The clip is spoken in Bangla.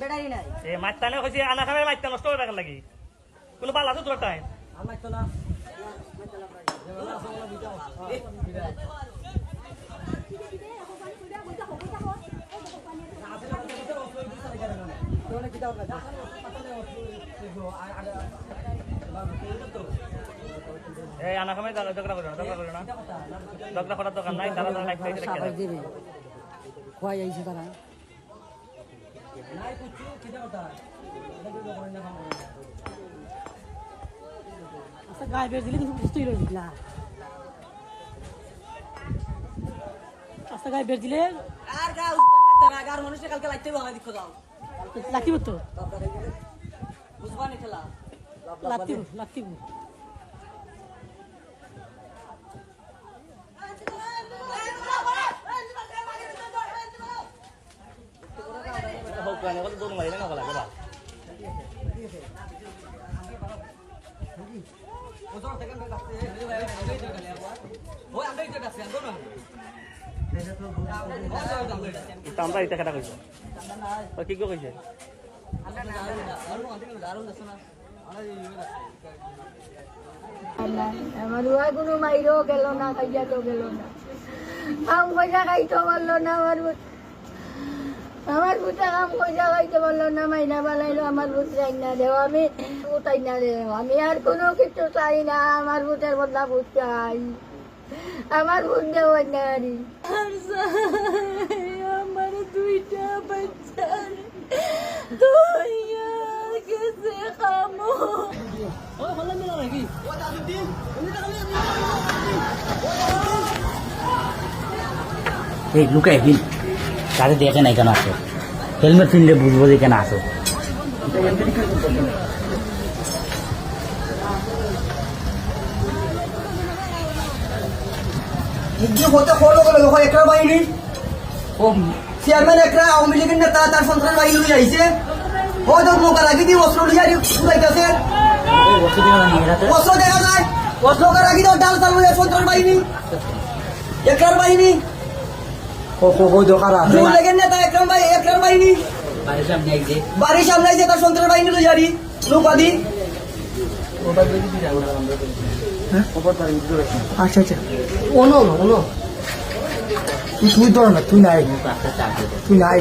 বেড়ারি নাই। এ মাইতানে কইছি আনা খাবে মাইতা নষ্ট করে রাখার লাগি। কোনো পাল আছে তোর টাইম আমার তো না এই আনা খাবে ঝগড়া করো না ঝগড়া করো না। ঝগড়া করার দোকান নাই তারা লাইফ খাইতে রেখে দেয়। দিবে। আইছে তারা। আচ্ছা গায়ে বের দিলে কিন্তু বুঝতেই রইল না। আচ্ছা গায়ে বের দিলে আর গা উঠতে না গার মানুষে কালকে লাইতে ভালো দিকো তো বুঝবানি খেলা? লাতিব লাতিব হোক গানে কত দৌড় মারি না লাগে বা ওজন থেকে কাছে ওই আমরা এটা কাছে আন্দো না এটা আমরা এটা কেটা কইছো ও কি কো কইছে আমার উহা কোনো মাইরও গেল না খাইয়া তো গেল না কাম পয়সা খাইতে পারল না আমার বুত আমার বুতা কাম পয়সা খাইতে পারল না মাইনা বালাইলো আমার বুত চাই না দেও আমি বুতাই না দেও আমি আর কোনো কিছু চাই না আমার বুতের বদলা বুত চাই। আমার বুত দেও না আরি। আমার দুইটা বাচ্চা দুইয়া গেছে খামো। এই লুকাই দিন কারে দেখে নাই কেন আসো? হেলমেট কিনলে বুঝব যে কেন আসো। ও চেয়ারম্যান একরা আওয়ামী লীগের নেতা তার সন্ত্রাস বাহিনী লই আইছে। হয়তো নৌকা লাগি দিয়ে অস্ত্র লইয়া উড়াইতেছে। অস্ত্র দেখা যায়। অস্ত্র রাখি দাও ডাল চাল সন্ত্রাস বাহিনী। একরার বাহিনী। নৌ। লীগের নেতা একরাম বাহিনী একরার বাহিনী বাড়ির সামনে যে। তার সন্ত্রাস বাহিনী তো আচ্ছা আচ্ছা। ওনো ওনো। তুই তুই ধর না তুই নাই তুই নাই